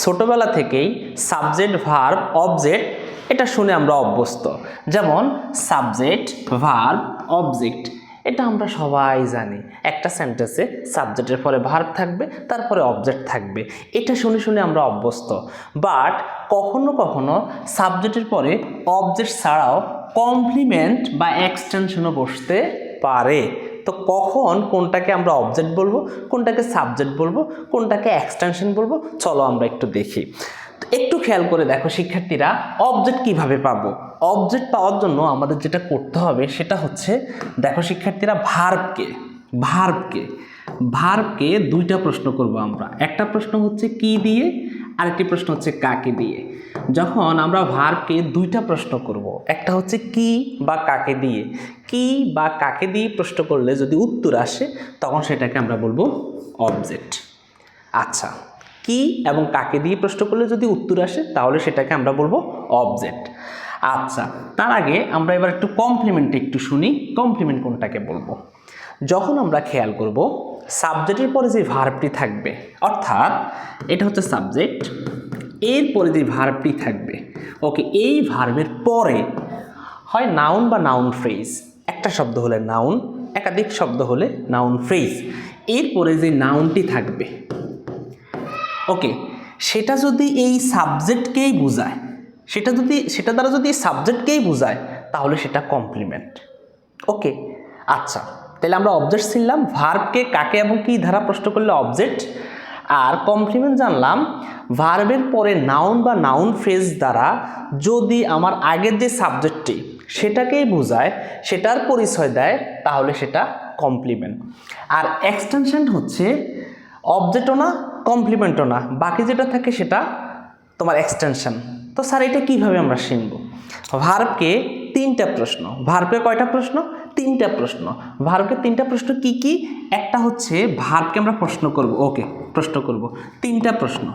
ছোটবেলা থেকেই subject verb object এটা শুনে আমরা অভ্যস্ত। যেমন সাবজেক্ট ভার্ব অবজেক্ট এটা আমরা সবাই জানি। একটা সেন্টেন্সে সাবজেক্টের পরে ভার্ব থাকবে, তারপরে অবজেক্ট থাকবে। এটা শুনে শুনে আমরা অভ্যস্ত। বাট কখনো কখনো সাবজেক্টের পরে অবজেক্ট ছাড়াও কমপ্লিমেন্ট বা এক্সটেনশনও বসতে পারে। তো কখন কোনটাকে আমরা অবজেক্ট বলব, কোনটাকে সাবজেক্ট বলব, কোনটাকে এক্সটেনশন বলব, চলো আমরা একটু দেখি। একটু খেয়াল করে দেখো শিক্ষার্থীরা অবজেক্ট কীভাবে পাবো? অবজেক্ট পাওয়ার জন্য আমাদের যেটা করতে হবে সেটা হচ্ছে, দেখো শিক্ষার্থীরা ভার্বকে ভার্বকে ভার্বকে দুইটা প্রশ্ন করব আমরা। একটা প্রশ্ন হচ্ছে কি দিয়ে আরেকটি প্রশ্ন হচ্ছে কাকে দিয়ে? যখন আমরা ভার্বকে দুইটা প্রশ্ন করব, একটা হচ্ছে কি বা কাকে দিয়ে? কি বা কাকে দিয়ে প্রশ্ন করলে যদি উত্তর আসে, তখন সেটাকে আমরা বলব অবজেক্ট আচ্ছা কি এবং কাকে দিয়ে প্রশ্ন করলে যদি উত্তর আসে, তাহলে সেটাকে আমরা বলব অবজেক্ট আচ্ছা তার আগে আমরা এবার একটু কমপ্লিমেন্ট একটু শুনি কমপ্লিমেন্ট কোনটাকে বলব? যখন আমরা খেয়াল করব সাবজেক্টের পরে যে ভার্বটি থাকবে, অর্থাৎ এটা হচ্ছে সাবজেক্ট এর পরে যে ভার্বটি থাকবে ওকে এই ভার্বের পরে হয় নাউন বা নাউন ফ্রেজ একটা শব্দ হলে নাউন একাধিক শব্দ হলে নাউন ফ্রেজ এরপরে যে নাউনটি থাকবে ওকে সেটা যদি এই সাবজেক্টকেই বোঝায়, সেটা যদি, সেটা দ্বারা যদি সাবজেক্টকেই বোঝায়, তাহলে সেটা কমপ্লিমেন্ট ওকে আচ্ছা। তাহলে আমরা অবজেক্ট ছিলাম ভার্বকে কাকে এবং কী ধারা প্রশ্ন করলে অবজেক্ট আর কমপ্লিমেন্ট জানলাম ভার্বের পরে নাউন বা নাউন ফ্রেজ দ্বারা যদি আমার আগের যে সাবজেক্টটি সেটাকেই বোঝায়, সেটার পরিচয় দেয়, তাহলে সেটা কমপ্লিমেন্ট আর এক্সটেনশন হচ্ছে অবজেক্টও না কমপ্লিমেন্টও না, বাকি যেটা থাকে সেটা তোমার এক্সটেনশন তো স্যার এটা কীভাবে আমরা শিখব? ভার্বকে তিনটা প্রশ্ন। ভার্বে কয়টা প্রশ্ন? তিনটা প্রশ্ন। ভার্বকে তিনটা প্রশ্ন কি কি? একটা হচ্ছে ভার্বকে আমরা প্রশ্ন করব। ওকে, প্রশ্ন করব। তিনটা প্রশ্ন।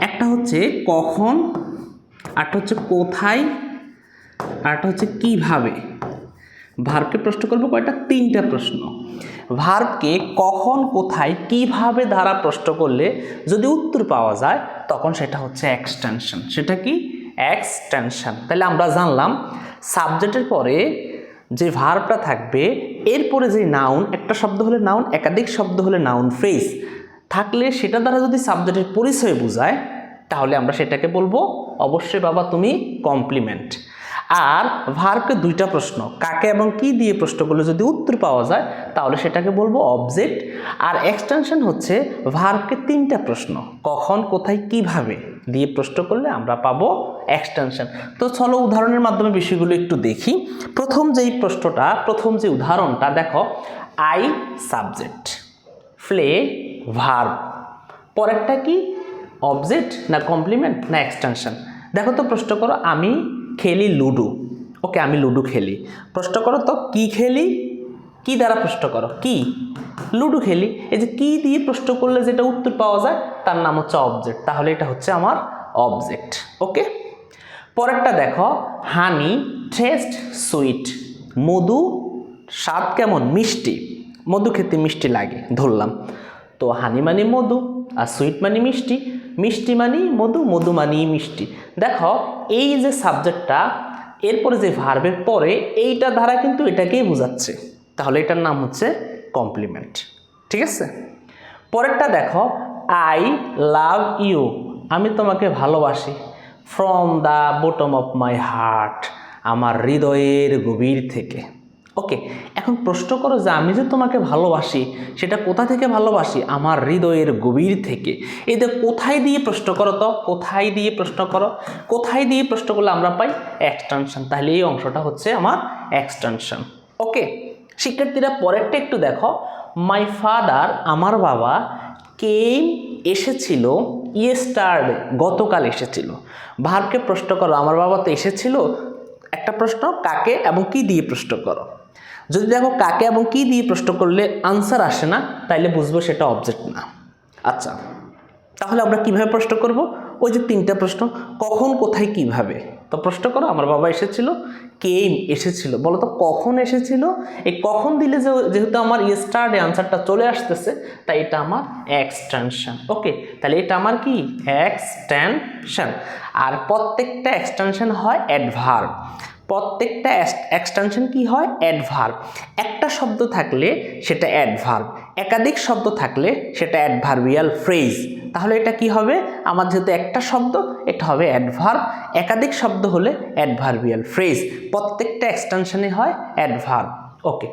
একটা হচ্ছে কখন আরটা হচ্ছে কোথায় আরটা হচ্ছে কীভাবে? ভার্বকে প্রশ্ন করব কয়টা? তিনটা প্রশ্ন। ভার্বকে কখন, কোথায়, কীভাবে দ্বারা প্রশ্ন করলে যদি উত্তর পাওয়া যায়, তখন সেটা হচ্ছে এক্সটেনশন সেটা কি? এক্সটেনশন তাহলে আমরা জানলাম সাবজেক্টের পরে যে ভার্বটা থাকবে, এরপরে যে নাউন একটা শব্দ হলে নাউন একাধিক শব্দ হলে নাউন ফ্রেজ থাকলে সেটা দ্বারা যদি সাবজেক্টের পরিচয় বোঝায়, তাহলে আমরা সেটাকে বলব, অবশ্যই বাবা, তুমি কমপ্লিমেন্ট আর ভার্বকে দুইটা প্রশ্ন, কাকে এবং কি দিয়ে প্রশ্ন করলে যদি উত্তর পাওয়া যায়, তাহলে সেটাকে বলব অবজেক্ট আর এক্সটেনশন হচ্ছে ভার্বকে তিনটা প্রশ্ন, কখন, কোথায়, কীভাবে। দিয়ে প্রশ্ন করলে আমরা পাবো এক্সটেনশন তো চলো উদাহরণের মাধ্যমে বিষয়গুলো একটু দেখি। প্রথম যেই প্রশ্নটা, প্রথম যে উদাহরণটা, দেখো আই সাবজেক্ট ফ্লে ভার্ব পরেরটা কি? অবজেক্ট না কমপ্লিমেন্ট না এক্সটেনশন দেখো তো প্রশ্ন করো, আমি খেলি লুডো। ওকে, আমি লুডো খেলি। প্রশ্ন করো তো, কি খেলি? কি দ্বারা প্রশ্ন করো? কি? লুডো খেলি। এই যে কি দিয়ে প্রশ্ন করলে যেটা উত্তর পাওয়া যায়, তার নাম হচ্ছে অবজেক্ট তাহলে এটা হচ্ছে আমার অবজেক্ট ওকে পরেরটা দেখো হানি টেস্ট সুইট মধু স্বাদ কেমন? মিষ্টি। মধু খেতে মিষ্টি লাগে, ধরলাম। তো হানি মানে মধু, আর সুইট মানে মিষ্টি। মিষ্টি মানি মধু মধু মানি মিষ্টি। দেখো, এই যে সাবজেক্টটা এরপরে যে ভার্বের পরে, এইটা ধারা কিন্তু এটাকেই বোঝাচ্ছে। তাহলে এটার নাম হচ্ছে কমপ্লিমেন্ট ঠিক আছে? পরেরটা দেখো আই লাভ ইউ আমি তোমাকে ভালোবাসি। From the bottom of my heart আমার হৃদয়ের গভীর থেকে। ওকে এখন প্রশ্ন করো যে আমি যে তোমাকে ভালোবাসি, সেটা কোথা থেকে ভালোবাসি? আমার হৃদয়ের গভীর থেকে। যে কোথায় দিয়ে প্রশ্ন করো তো, কোথায় দিয়ে প্রশ্ন করো? কোথায় দিয়ে প্রশ্ন করলে আমরা পাই? এক্সটেনশন তাহলে এই অংশটা হচ্ছে আমার এক্সটেনশন ওকে শিক্ষার্থীরা, পরেরটা একটু দেখো। মাই ফাদার আমার বাবা কেম এসেছিল ইয়েস্টারডে গতকাল এসেছিল। ভার্বকে প্রশ্ন করো, আমার বাবা তো এসেছিল? একটা প্রশ্ন, কাকে এবং কি দিয়ে প্রশ্ন করো? যদি দেখো কাকে এবং কি দিয়ে প্রশ্ন করলে আনসার আসে না, তাইলে বুঝব সেটা অবজেক্ট না। আচ্ছা তাহলে আমরা কীভাবে প্রশ্ন করব? ওই যে তিনটা প্রশ্ন, কখন, কোথায়, কীভাবে? তো প্রশ্ন করো, আমার বাবা এসেছিল কেম এসেছিল? বলো তো কখন এসেছিল? এই কখন দিলে যেহেতু আমার ইয়েস্টারডে আনসারটা চলে আসতেছে, তাই এটা আমার এক্সটেনশন ওকে তাহলে এটা আমার কি? এক্সটেনশন আর প্রত্যেকটা এক্সটেনশন হয় অ্যাডভার্ব প্রত্যেকটা এক্সটেনশন কি হয়? অ্যাডভার্ব একটা শব্দ থাকলে সেটা অ্যাডভার্ব একাধিক শব্দ থাকলে সেটা অ্যাডভার্বিয়াল ফ্রেজ তাহলে এটা কি হবে? আমার যেহেতু একটা শব্দ, এটা হবে অ্যাডভার্ব একাধিক শব্দ হলে অ্যাডভার্বিয়াল ফ্রেজ প্রত্যেকটা এক্সটেনশনে হয় অ্যাডভার্ব ওকে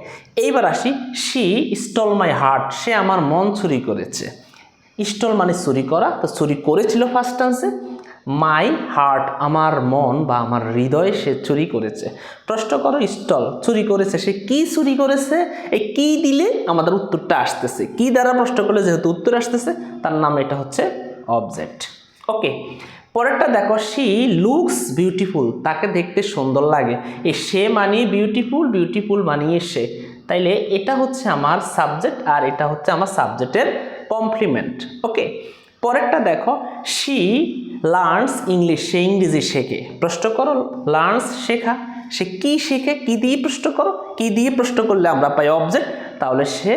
এইবার আসি। সি স্টল মাই হার্ট সে আমার মন চুরি করেছে। স্টল মানে চুরি করা, তো চুরি করেছিল ফার্স্ট টান্সে মাই হার্ট, আমার মন বা আমার হৃদয় সে চুরি করেছে। প্রশ্ন করো, স্টল চুরি করেছে, সে কি চুরি করেছে? এই কি দিলে আমাদের উত্তরটা আসতেছে? কি দ্বারা প্রশ্ন করলে যেহেতু উত্তর আসতেছে, তার নাম এটা হচ্ছে অবজেক্ট ওকে পরেরটা দেখো শি লুকস বিউটিফুল তাকে দেখতে সুন্দর লাগে। এ সে মানিয়ে বিউটিফুল বিউটিফুল মানিয়ে সে। তাইলে এটা হচ্ছে আমার সাবজেক্ট আর এটা হচ্ছে আমার সাবজেক্টের কমপ্লিমেন্ট ওকে পরেরটা দেখো শি লার্নস ইংলিশ সে ইংরেজি শেখে। প্রশ্ন করো লার্নস শেখা, সে কি শেখে, কি দিয়ে প্রশ্ন করো, কি দিয়ে প্রশ্ন করলে আমরা পাই অবজেক্ট তাহলে সে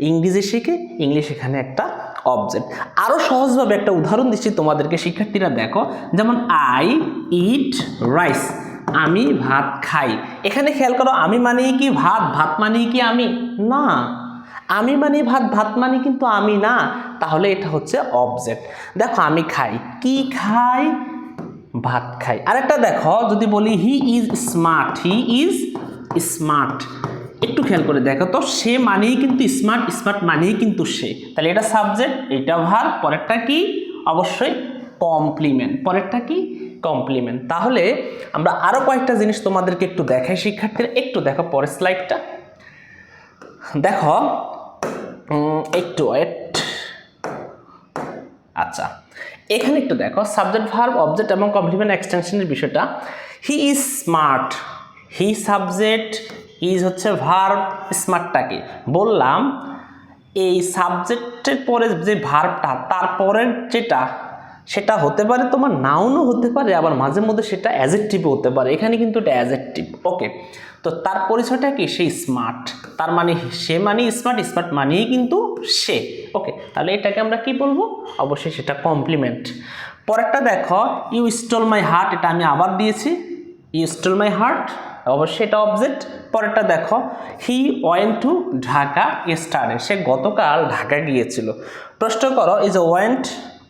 ইংরেজি শেখে ইংলিশ এখানে একটা অবজেক্ট আরও সহজভাবে একটা উদাহরণ দিচ্ছি তোমাদেরকে, শিক্ষার্থীরা দেখো, যেমন আই ইট রাইস আমি ভাত খাই। এখানে খেয়াল করো, আমি মানেই কি ভাত ভাত মানেই কি আমি? না। আমি মানে ভাত ভাত মানে কিন্তু আমি না, তাহলে এটা হচ্ছে অবজেক্ট দেখো আমি খাই। কি খাই? ভাত খাই। আরেকটা দেখো, যদি বলি he is smart he is smart একটু খেয়াল করে দেখো তো, সে মানেই কিন্তু স্মার্ট স্মার্ট মানেই কিন্তু সে। তাহলে এটা সাবজেক্ট এটা ভার, পরেরটা কি? অবশ্যই কমপ্লিমেন্ট পরেরটা কি? কমপ্লিমেন্ট তাহলে আমরা আরও কয়েকটা জিনিস তোমাদেরকে একটু দেখাই শিক্ষার্থীরা। একটু দেখো পরের স্লাইডটা দেখো একটু ওয়েট আচ্ছা এখানে একটু দেখো সাবজেক্ট ভার্ব অবজেক্ট এবং কমপ্লিমেন্ট এক্সটেনশনের বিষয়টা। He is smart he subject is হচ্ছে ভার্ব স্মার্টটাকে বললাম, এই সাবজেক্টের পরে যে ভার্বটা তারপরের যেটা, সেটা হতে পারে তোমার নাউনও হতে পারে, আবার মাঝে মধ্যে সেটা অ্যাজেক্টিভও হতে পারে। এখানে কিন্তু এটা অ্যাজেক্টিভ ওকে তো তার পরিচয়টা কি? সে স্মার্ট তার মানে সে মানে স্মার্ট স্মার্ট মানেই কিন্তু সে। ওকে তাহলে এটাকে আমরা কি বলব? অবশ্যই সেটা কমপ্লিমেন্ট পরেরটা দেখো ইউ স্টল মাই হার্ট এটা আমি আবার দিয়েছি। ইউ স্টল মাই হার্ট অবশ্যই এটা অবজেক্ট পরেরটা দেখো হি ওয়েন টু ঢাকা স্টারে সে গতকাল ঢাকা গিয়েছিল। প্রশ্ন করো is went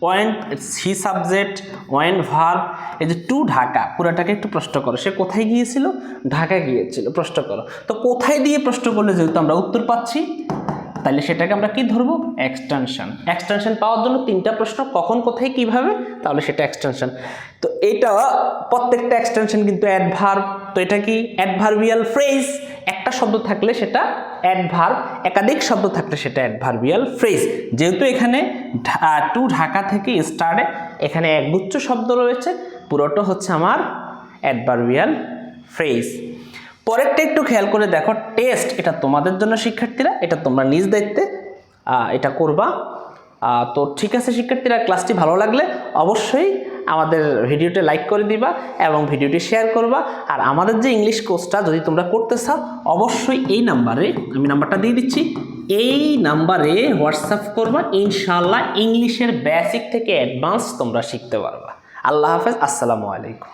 went she subject when verb এই যে টু ঢাকা, পুরাটাকে একটু প্রশ্ন করো। সে কোথায় গিয়েছিল? ঢাকা গিয়েছিল, প্রশ্ন করো। তো কোথায় দিয়ে প্রশ্ন করলে যেহেতু আমরা উত্তর পাচ্ছি? তাহলে সেটাকে আমরা কি ধরবো? এক্সটেনশন এক্সটেনশন পাওয়ার জন্য তিনটা প্রশ্ন, কখন, কোথায়, কীভাবে? তাহলে সেটা এক্সটেনশন তো এটা প্রত্যেকটা এক্সটেনশন কিন্তু অ্যাডভার্ব তো এটা কি? অ্যাডভার্বিয়াল ফ্রেজ একটা শব্দ থাকলে সেটা অ্যাডভার্ব একাধিক শব্দ থাকলে সেটা অ্যাডভার্বিয়াল ফ্রেজ যেহেতু এখানে টু ঢাকা থেকে স্টার্টে এখানে একগুচ্ছ শব্দ রয়েছে, পুরোটা হচ্ছে আমার অ্যাডভার্বিয়াল ফ্রেজ পরেরটা একটু খেয়াল করে দেখো টেস্ট এটা তোমাদের জন্য শিক্ষার্থীরা, এটা তোমরা নিজ দায়িত্বে এটা করবা। তো ঠিক আছে শিক্ষার্থীরা ক্লাসটি ভালো লাগলে অবশ্যই আমাদের ভিডিওটি লাইক করে দিবা এবং ভিডিওটি শেয়ার করবা। আর আমাদের যে ইংলিশ কোর্সটা যদি তোমরা করতে চাও, অবশ্যই এই নাম্বারে আমি নাম্বারটা দিয়ে দিচ্ছি, এই নাম্বারে হোয়াটসঅ্যাপ করবা ইনশাল্লাহ ইংলিশের বেসিক থেকে অ্যাডভান্স তোমরা শিখতে পারবা। আল্লাহ হাফেজ, আসসালামু আলাইকুম।